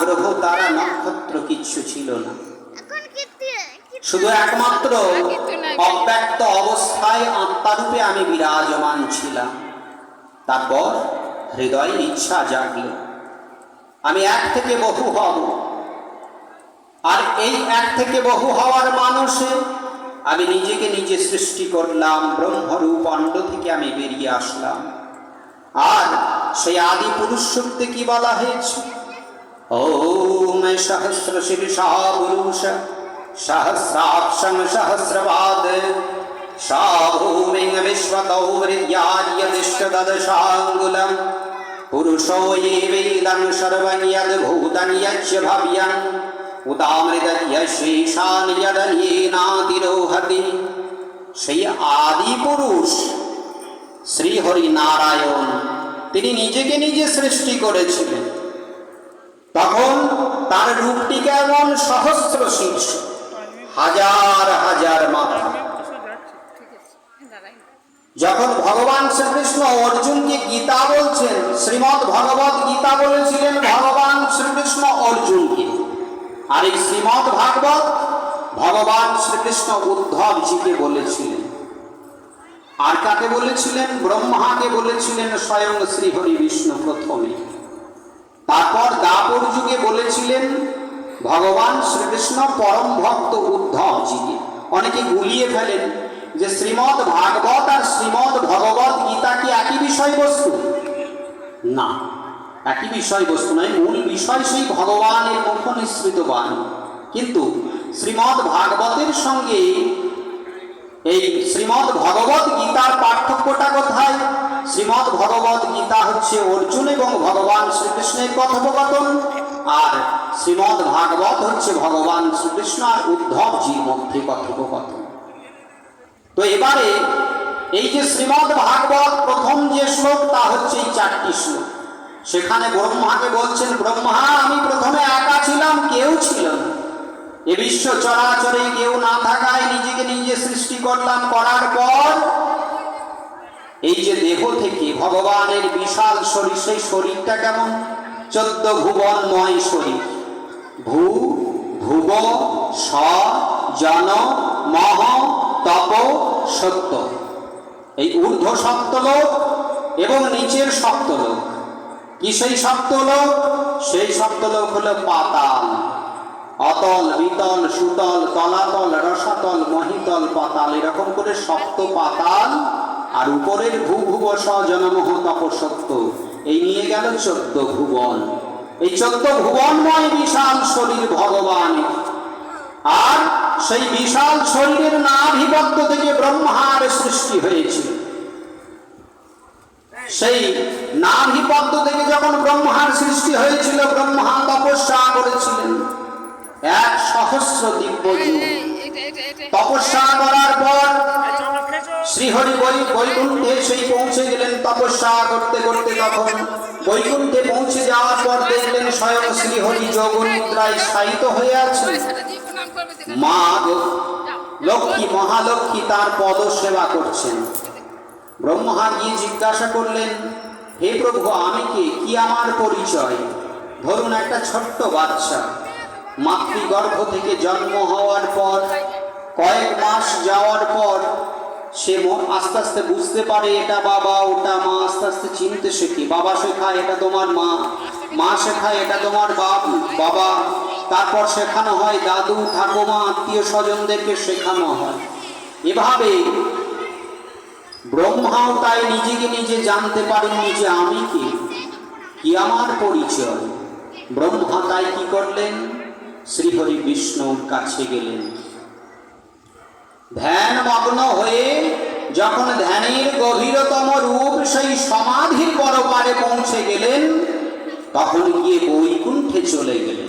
গ্রহ তারা নক্ষত্র কিচ্ছু ছিল না। শুধু একমাত্র অব্যক্ত অবস্থায় আত্মারূপে আমি বিরাজমান ছিলাম। তারপর হৃদয়ে ইচ্ছা জাগল। আমি এক থেকে বহু হব। আর এই এক থেকে বহু হওয়ার মানুষে আমি নিজেকে নিজে সৃষ্টি করলাম ব্রহ্মরূপ অণ্ড থেকে আমি বেরিয়ে আসলাম। আর সেই আদি পুরুষ শক্তি কি বলা হয়েছে? ওম সহস্র শীর্ষা পুরুষ সহস্রাক্ষম সহস্রপাদ সাভূমিং বিশ্বতৌ হৃদ্যার্যদিষ্টদশাঙ্গুলম পুরুষো ये वेदं सर्वं यद्भूतं यच्च भव्यम् উদামৃদশেষান যদনীনাতিরোহতি সেই আদি পুরুষ শ্রীহরি নারায়ণ তিনি নিজেকে নিজে সৃষ্টি করেছিলেন তখন তার রূপটি কেমন সহস্র শীর্ষ। হাজার হাজার মাথা। যখন ভগবান শ্রীকৃষ্ণ অর্জুনকে গীতা বলছেন শ্রীমৎ ভগবত গীতা বলেছিলেন, ভগবান শ্রীকৃষ্ণ অর্জুনকে। আর এই শ্রীমৎ ভাগবত ভগবান শ্রীকৃষ্ণ উদ্ধবজিকে বলেছিলেন। আর কাকে বলেছিলেন? ব্রহ্মাকে বলেছিলেন স্বয়ং শ্রীহরি বিষ্ণু প্রথমে। তারপর দাপর যুগে বলেছিলেন, ভগবান শ্রীকৃষ্ণ পরম ভক্ত উদ্ধবজিকে অনেকে গুলিয়ে ফেলেন যে শ্রীমৎ ভাগবত আর শ্রীমৎ ভগবত গীতা কি একই বিষয়বস্তু? না, একই বিষয়বস্তু নয়, মূল বিষয় সেই ভগবানের মুখ নিঃসৃত বাণী। কিন্তু শ্রীমৎ ভাগবতের সঙ্গে এই শ্রীমৎ ভগবত গীতার পার্থক্যটা কোথায়? শ্রীমৎ ভগবত গীতা হচ্ছে অর্জুন এবং ভগবান শ্রীকৃষ্ণের কথোপকথন। আর শ্রীমৎ ভাগবত হচ্ছে ভগবান শ্রীকৃষ্ণ আর উদ্ধবজির মধ্যে কথোপকথন। তো এবারে এই যে শ্রীমৎ ভাগবত প্রথম যে শ্লোক, তা হচ্ছে এই চারটি শ্লোক। সেখানে ব্রহ্মাকে বলছেন, ব্রহ্মা, আমি প্রথমে একা ছিলাম, কেউ ছিল এ বিশ্ব চরাচরে কেউ না থাকায় নিজেকে নিজে সৃষ্টি করলাম, করার পর এই যে দেহ থেকে ভগবানের বিশাল শরীর, সেই শরীরটা কেমন? চোদ্দ ভুবনময় শরীর। ভূ, ভুব, স, জন, মহ, তপ, সত্য। এই ঊর্ধ্ব সপ্তলোক এবং নিচের সপ্তলোক। কি সেই সপ্তলোক? সেই সপ্তলোক হলো পাতাল। অতল, বিতল, সুতল, তলাতল, রসাতল, মহিতল, পাতাল। এরকম করে সপ্ত পাতাল আর উপরের ভূ ভুব জনমহ তপসত্য এই নিয়ে গেল চোদ্দ ভুবন। এই চোদ্দ ভুবনময় বিশাল শরীর ভগবান। আর সেই বিশাল শরীরের নাভিবদ্ধ থেকে ব্রহ্মার সৃষ্টি হয়েছিল সেই নাভিপদ্ম থেকে যখন ব্রহ্মার সৃষ্টি হয়েছিল ব্রহ্মা তপস্যা করেছিলেন। এক সহস্র দিব্য তপস্যা পর শ্রীহরি বৈ, বৈকুণ্ঠে সেই পৌঁছে গেলেন তপস্যা করতে করতে তখন। বৈকুণ্ঠে পৌঁছে যাওয়ার পর দেখলেন স্বয়ং শ্রীহরি যোগ নিদ্রায় শায়িত হয়ে আছে মা লক্ষ্মী মহালক্ষ্মী তার পদ সেবা করছেন। ব্রহ্মা গিয়ে জিজ্ঞাসা করলেন, হে প্রভু, আমি কে? কি আমার পরিচয়? ধরুন একটা ছোট্ট বাচ্চা। মাতৃগর্ভ থেকে জন্ম হওয়ার পর, কয়েক মাস যাওয়ার পর সে মন আস্তে আস্তে বুঝতে পারে, এটা বাবা, ওটা মা, আস্তে আস্তে চিনতে শেখে। বাবা শেখায়, এটা তোমার মা। মা শেখায়, এটা তোমার বাপ, বাবা। তারপর শেখানো হয়, দাদু, ঠাকুমা, আত্মীয় স্বজনদেরকে শেখানো হয়। এভাবে ব্রহ্মাও তাই নিজেকে নিজে জানতে পারেননি যে আমি কি। কি আমার পরিচয়? ব্রহ্মা তাই কি করলেন? শ্রীহরি বিষ্ণুর কাছে গেলেন। ধ্যান মগ্ন হয়ে যখন ধ্যানের গভীরতম রূপ সেই সমাধির পরপারে পৌঁছে গেলেন, তখন গিয়ে বৈকুণ্ঠে চলে গেলেন।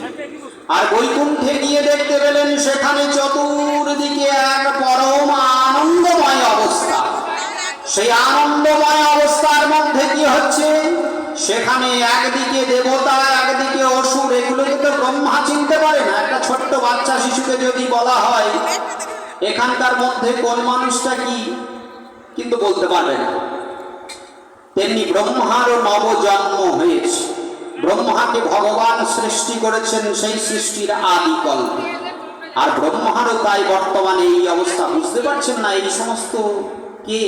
আর বৈকুণ্ঠে গিয়ে দেখতে পেলেন সেখানে চতুর্দিকে এক পরম আনন্দময় অবস্থা। সেই আনন্দময় অবস্থার মধ্যে কি হচ্ছে? সেখানে একদিকে দেবতা, একদিকে অসুর এগুলোকে তো ব্রহ্মা চিনতে পারে না। একটা ছোট্ট বাচ্চা শিশুকে যদি বলা হয়, এখানকার মধ্যে কোন মানুষটা কি? কিন্তু বলতে পারবে না। তেমনি ব্রহ্মারও নবজন্ম হয়েছে। ব্রহ্মাকে ভগবান সৃষ্টি করেছেন সেই সৃষ্টির আদি কল্পে। আর ব্রহ্মারও তাই বর্তমানে এই অবস্থা, বুঝতে পারছেন না এই সমস্ত কে